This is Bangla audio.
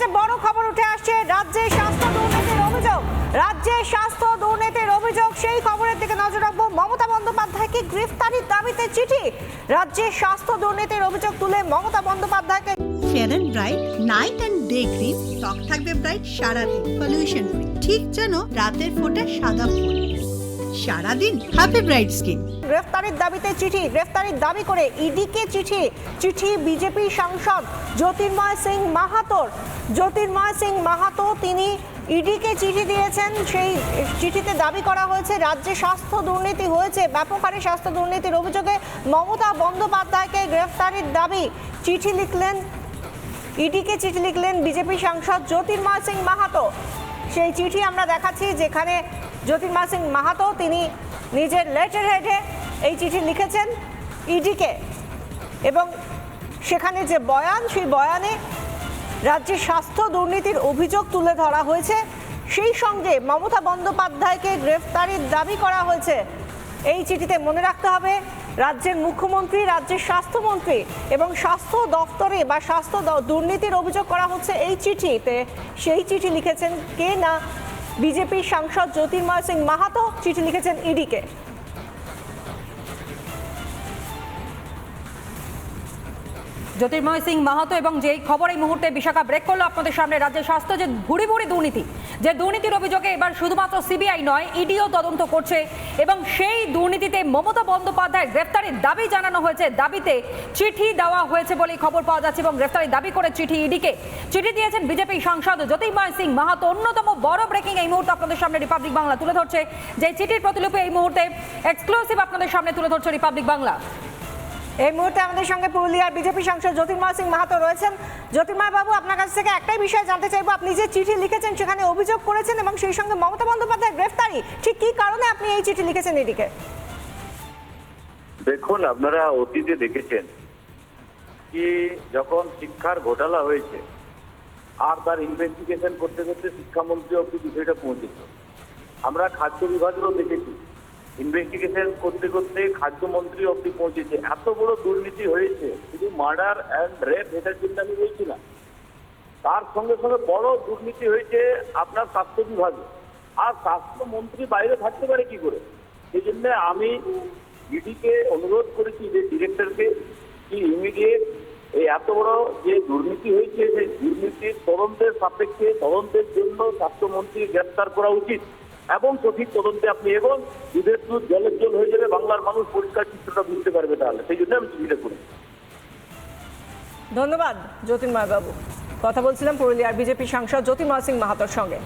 যে বড় খবর উঠে আসছে, রাজ্যে স্বাস্থ্য দুর্নীতির অভিযোগ। রাজ্যে স্বাস্থ্য দুর্নীতির অভিযোগ, সেই খবরের দিকে নজর রাখব। মমতা বন্দ্যোপাধ্যায়কে গ্রেফতারির দাবিতে চিঠি? রাজ্যে স্বাস্থ্য দুর্নীতির অভিযোগ তুলে মমতা বন্দ্যোপাধ্যায়কে fair and bright night and day cream ত্বক থাকবে ব্রাইট সারাদিন। পলিউশন ফ্রি ঠিক যেন রাতের ফোটা সাদা ফুল সারাদিন হ্যাপি ব্রাইট স্কিন গ্রেফতারির দাবিতে চিঠি, গ্রেফতারির দাবি করে ইডিকে চিঠি চিঠি বিজেপি সাংসদ জ্যোতির্ময় সিং মাহাতোর। জ্যোতির্ময় সিং মাহাতো, তিনি ইডিকে চিঠি দিয়েছেন, সেই চিঠিতে দাবি করা হয়েছে, রাজ্যে স্বাস্থ্য দুর্নীতি হয়েছে ব্যাপক হারে স্বাস্থ্য দুর্নীতির অভিযোগে মমতা বন্দ্যোপাধ্যায়কে গ্রেফতারির দাবি। চিঠি লিখলেন, ইডিকে চিঠি লিখলেন বিজেপি সাংসদ জ্যোতির্ময় সিং মাহাতো। সেই চিঠি আমরা দেখাচ্ছি যেখানে জ্যোতির্ময় সিং মাহাতো, তিনি নিজের লেটার হেডে এই চিঠি লিখেছেন ইডিকে এবং সেখানে যে বয়ান, সেই বয়ানে রাজ্যে স্বাস্থ্য দুর্নীতির অভিযোগ তুলে ধরা হয়েছে। সেই সঙ্গে মমতা বন্দ্যোপাধ্যায়কে গ্রেফতারির দাবি করা হয়েছে। এই চিঠিতে মনে রাখতে হবে, রাজ্যের মুখ্যমন্ত্রী, রাজ্যের স্বাস্থ্যমন্ত্রী এবং স্বাস্থ্য দফতরে বা স্বাস্থ্য দুর্নীতির অভিযোগ করা হচ্ছে এই চিঠিতে। সেই চিঠি লিখেছেন কে না বিজেপির সাংসদ জ্যোতির্ময় সিং মাহাতো চিঠি লিখেছেন ইডিকে। জ্যোতির্ময় সিং মাহাতো এবং যেই খবর এই মুহূর্তে বিশাখা ব্রেক করল আপনাদের সামনে, রাজ্যের স্বাস্থ্য যে ভুড়ি ভুড়ি দুর্নীতি, যে দুর্নীতির অভিযোগে এবার শুধুমাত্র সিবিআই নয়, ইডিও তদন্ত করছে এবং সেই দুর্নীতিতে মমতা বন্দ্যোপাধ্যায় গ্রেফতারির দাবি জানানো হয়েছে। দাবিতে চিঠি দেওয়া হয়েছে বলে খবর পাওয়া যাচ্ছে এবং গ্রেফতারির দাবি করে চিঠি ইডিকে। চিঠি দিয়েছেন বিজেপি সাংসদ জ্যোতির্ময় সিং মাহাতো, অন্যতম বড় ব্রেকিং এই মুহূর্তে আপনাদের সামনে রিপাবলিক বাংলা তুলে ধরছে। যে চিঠির প্রতিলিপি এই মুহূর্তে এক্সক্লুসিভ আপনাদের সামনে তুলে ধরছে রিপাবলিক বাংলা এই মুহূর্তে আমাদের সঙ্গে পুরুলিয়ার বিজেপি সাংসদ জ্যোতির্ময় সিং মাহাতো রয়েছেন। জ্যোতির্ময় বাবু, আপনার কাছ থেকে একটাই বিষয় জানতে চাইব, আপনি যে চিঠি লিখেছেন সেখানে অভিযোগ করেছেন এবং সেই সঙ্গে মমতা বন্দ্যোপাধ্যায় গ্রেফতারি, ঠিক কী কারণে আপনি এই চিঠি লিখেছেন এদিকে? দেখুন, আপনারা অতীতে দেখেছেন কি যখন শিক্ষার ঘোটালা হয়েছে, আর তার ইনভেস্টিগেশন করতে করতে শিক্ষামন্ত্রী অব্দি বিষয়টা পৌঁছেছে আমরা খাদ্য বিভাগেরও দেখেছি ইনভেস্টিগেশন করতে করতে খাদ্যমন্ত্রী অব্দি পৌঁছেছে। এত বড় দুর্নীতি হয়েছে, শুধু মার্ডার অ্যান্ড রেপ এটার জন্য আমি বলছি না। তার সঙ্গে সঙ্গে বড় দুর্নীতি হয়েছে আপনার স্বাস্থ্য বিভাগে। আর স্বাস্থ্যমন্ত্রী বাইরে থাকতে পারে কি করে? সেই জন্য আমি ইডিকে অনুরোধ করেছি যে ডিরেক্টরকে কি ইমিডিয়েট এই এত বড় যে দুর্নীতি হয়েছে, সেই দুর্নীতির তদন্তের সাপেক্ষে তদন্তের জন্য স্বাস্থ্যমন্ত্রী গ্রেপ্তার করা উচিত। এবং সঠিক তদন্তে আপনি এগোন দুধের দুধ জলের জল হয়ে যাবে, বাংলার মানুষ পরিষ্কার চিত্রটা বুঝতে পারবে তাহলে। সেই জন্য আমি চিঠিটা করি। ধন্যবাদ জ্যোতির্ময় বাবু কথা বলছিলাম পুরুলিয়ার বিজেপি সাংসদ জ্যোতির্ময় সিং মাহাতোর সঙ্গে।